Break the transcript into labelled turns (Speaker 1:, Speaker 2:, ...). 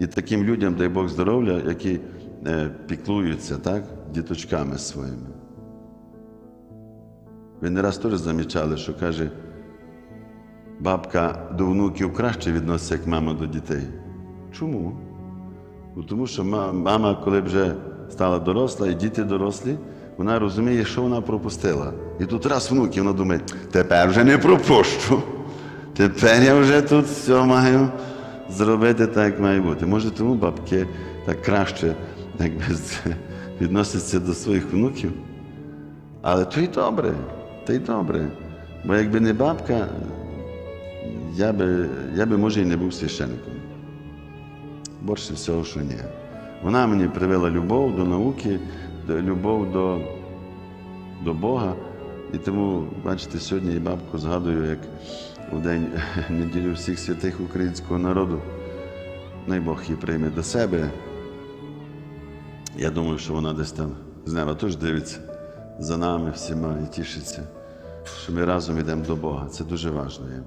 Speaker 1: І таким людям, дай Бог здоров'я, які е, піклуються так, діточками своїми. Ви не раз теж замічали, що каже, бабка до внуків краще відноситься, як мама до дітей. Чому? Ну, Тому що мама, коли вже стала доросла, і діти дорослі, вона розуміє, що вона пропустила. І тут раз внуки, вона думає, тепер вже не пропущу. Тепер я вже тут все маю зробити так, як має бути. Може, тому бабки так краще якби, відносяться до своїх внуків. Але то й добре, то й добре. Бо якби не бабка, я би, я би може, і не був священником. Більше всього, що ні. Вона мені привела любов до науки, любов до, до Бога. І тому, бачите, сьогодні і бабку згадую, як у день неділю всіх святих українського народу. Най Бог її прийме до себе. Я думаю, що вона десь там з неба теж дивиться за нами всіма і тішиться, що ми разом йдемо до Бога. Це дуже важливо.